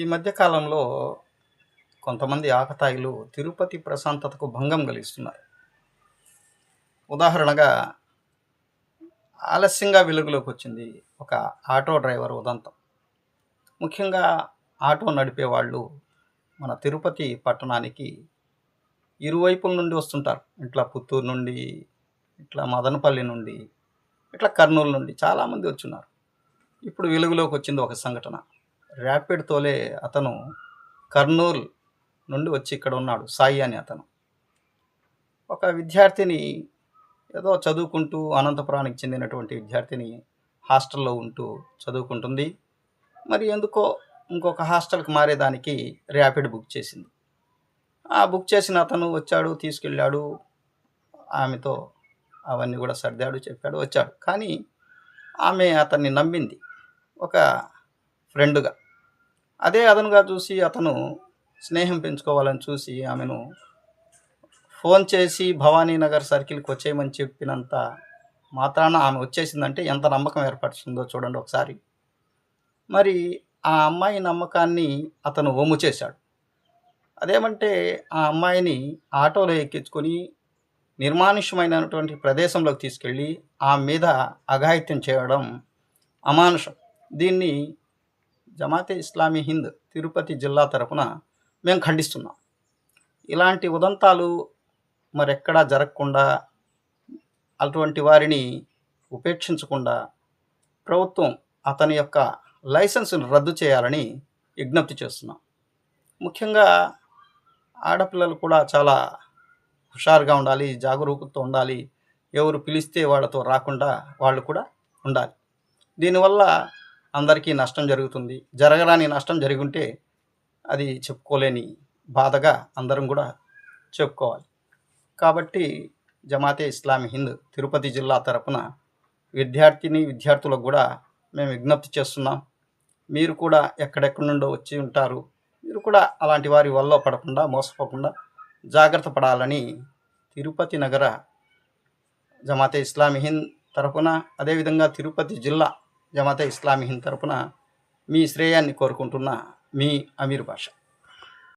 ఈ మధ్యకాలంలో కొంతమంది ఆకతాయిలు తిరుపతి ప్రశాంతతకు భంగం కలిగిస్తున్నారు. ఉదాహరణగా ఆలస్యంగా వెలుగులోకి వచ్చింది ఒక ఆటో డ్రైవర్ ఉదంతం. ముఖ్యంగా ఆటో నడిపే వాళ్ళు మన తిరుపతి పట్టణానికి ఇరువైపుల నుండి వస్తుంటారు. ఇట్లా పుత్తూరు నుండి ఇట్లా మదనపల్లి నుండి ఇట్లా కర్నూలు నుండి చాలామంది వచ్చున్నారు. ఇప్పుడు వెలుగులోకి వచ్చింది ఒక సంఘటన. ర్యాపిడ్ తోలే అతను కర్నూలు నుండి వచ్చి ఇక్కడ ఉన్నాడు సాయి అని అతను. ఒక విద్యార్థిని ఏదో చదువుకుంటూ అనంతపురానికి చెందినటువంటి విద్యార్థిని హాస్టల్లో ఉంటూ చదువుకుంటుంది. మరి ఎందుకో ఇంకొక హాస్టల్కి మారేదానికి ర్యాపిడ్ బుక్ చేసింది. ఆ బుక్ చేసిన అతను వచ్చాడు తీసుకెళ్ళాడు. ఆమెతో అవన్నీ కూడా సర్దాడు చెప్పాడు వచ్చాడు. కానీ ఆమె అతన్ని నమ్మింది. ఒక ఫ్రెండ్గా. అదే అదనుగా చూసి అతను స్నేహం పెంచుకోవాలని చూసి ఆమెను ఫోన్ చేసి భవానీ నగర్ సర్కిల్కి వచ్చేయమని చెప్పినంత మాత్రాన ఆమె వచ్చేసిందంటే ఎంత నమ్మకం ఏర్పడుతుందో చూడండి ఒకసారి. మరి ఆ అమ్మాయి నమ్మకాన్ని అతను ఒమ్ము చేశాడు. అదేమంటే ఆ అమ్మాయిని ఆటోలో ఎక్కించుకొని నిర్మానుష్యమైనటువంటి ప్రదేశంలోకి తీసుకెళ్ళి ఆ మీద అఘాయిత్యం చేయడం అమానుషం. దీన్ని జమాతే ఇస్లామీ హింద్ తిరుపతి జిల్లా తరపున మేము ఖండిస్తున్నాం. ఇలాంటి ఉదంతాలు మరెక్కడా జరగకుండా అటువంటి వారిని ఉపేక్షించకుండా ప్రభుత్వం అతని యొక్క లైసెన్స్ను రద్దు చేయాలని విజ్ఞప్తి చేస్తున్నాం. ముఖ్యంగా ఆడపిల్లలు కూడా చాలా హుషారుగా ఉండాలి జాగరూకతో ఉండాలి. ఎవరు పిలిస్తే వాళ్ళతో రాకుండా వాళ్ళు కూడా ఉండాలి. దీనివల్ల అందరికీ నష్టం జరుగుతుంది. జరగరాని నష్టం జరిగి ఉంటే అది చెప్పుకోలేని బాధగా అందరం కూడా చెప్పుకోవాలి. కాబట్టి జమాతే ఇస్లామీ హింద్ తిరుపతి జిల్లా తరపున విద్యార్థిని విద్యార్థులకు కూడా మేము విజ్ఞప్తి చేస్తున్నాం. మీరు కూడా ఎక్కడెక్కడి నుండో వచ్చి ఉంటారు. మీరు కూడా అలాంటి వారి వల్ల పడకుండా మోసపోకుండా జాగ్రత్త పడాలని తిరుపతి నగర జమాతే ఇస్లామీ హింద్ తరపున అదేవిధంగా తిరుపతి జిల్లా జమాత ఇస్లామీ హింద్ తరపున మీ శ్రేయాన్ని కోరుకుంటున్న మీ అమీర్ భాష